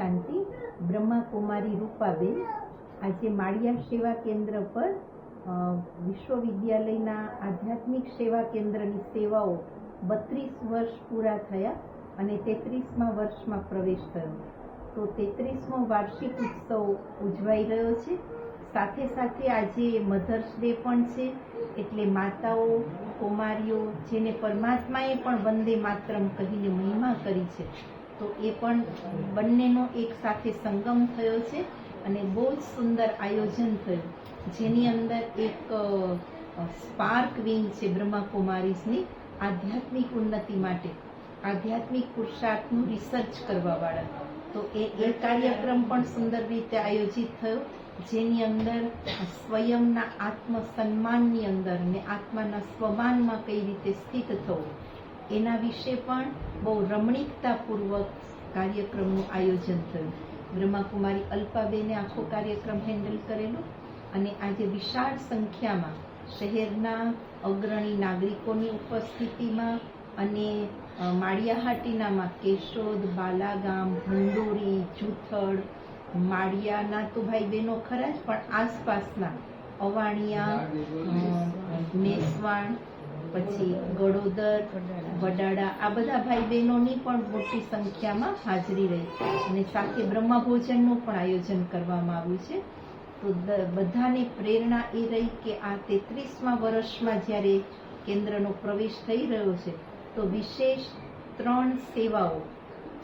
શાંતિ, બ્રહ્માકુમારી રૂપાબેન, આજે માળિયા સેવા કેન્દ્ર પર વિશ્વવિદ્યાલયના આધ્યાત્મિક સેવા કેન્દ્રની સેવાઓ બત્રીસ વર્ષ પૂરા થયા અને તેત્રીસમા વર્ષમાં પ્રવેશ થયો. તો તેત્રીસમો વાર્ષિક ઉત્સવ ઉજવાઈ રહ્યો છે. સાથે સાથે આજે મધર્સ ડે પણ છે, એટલે માતાઓ, કુમારીઓ જેને પરમાત્માએ પણ વંદે માતરમ કહીને મહિમા કરી છે. તો એ પણ બંનેનો એક સાથે સંગમ થયો છે અને બહુ જ સુંદર આયોજન થયું. જેની અંદર એક સ્પાર્ક વિંગ છે બ્રહ્માકુમારીઝની આધ્યાત્મિક ઉન્નતિ માટે, આધ્યાત્મિક પુરુષાર્થનું રિસર્ચ કરવાવાળા. તો એ એ કાર્યક્રમ પણ સુંદર રીતે આયોજિત થયો, જેની અંદર સ્વયંના આત્મ સન્માનની અંદર ને આત્માના સ્વમાનમાં કઈ રીતે સ્થિત થવું એના વિશે પણ બહુ રમણીકતાપૂર્વક કાર્યક્રમનું આયોજન થયું. બ્રહ્માકુમારી અલ્પાબેને આખો કાર્યક્રમ હેન્ડલ કરેલો અને આજે વિશાળ સંખ્યામાં શહેરના અગ્રણી નાગરિકોની ઉપસ્થિતિમાં અને માળિયાહાટીનામાં કેશોદ બાલાગામ ભંડોરી જૂથડ માળિયાના તો ભાઈ બહેનો ખરા જ પણ આસપાસના અવાણિયા મેસવાણ પછી ગળોદર વડાડા આ બધા ભાઈ બહેનોની પણ મોટી સંખ્યામાં હાજરી રહી અને સાથે બ્રહ્મભોજનનું પણ આયોજન કરવામાં આવ્યું છે. તો બધાને પ્રેરણા એ રહી કે આ તેત્રીસમાં વર્ષમાં જ્યારે કેન્દ્રનો પ્રવેશ થઈ રહ્યો છે, તો વિશેષ ત્રણ સેવાઓ,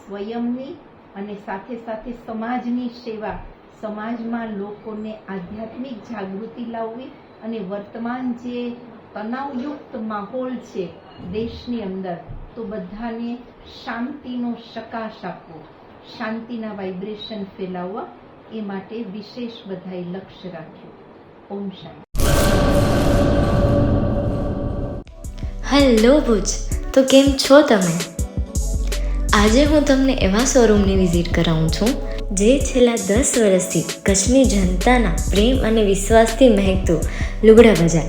સ્વયંની અને સાથે સાથે સમાજની સેવા, સમાજમાં લોકોને આધ્યાત્મિક જાગૃતિ લાવવી અને વર્તમાન જે તણાવયુક્ત માહોલ છે દેશની અંદર. તો બધાને શાંતિનો સકાશ આપવો શાંતિના વાઇબ્રેશન ફેલાવવા એ માટે વિશેષ બધાએ લક્ષ્ય રાખ્યું. ઓમ શાંતિ. હેલો ભુજ, તો કેમ છો તમે? આજે હું તમને એવા શોરૂમની વિઝિટ કરાવું છું, જે છેલ્લા દસ વર્ષથી કચ્છની જનતાના પ્રેમ અને વિશ્વાસથી મહેકતું લુગડા બજાર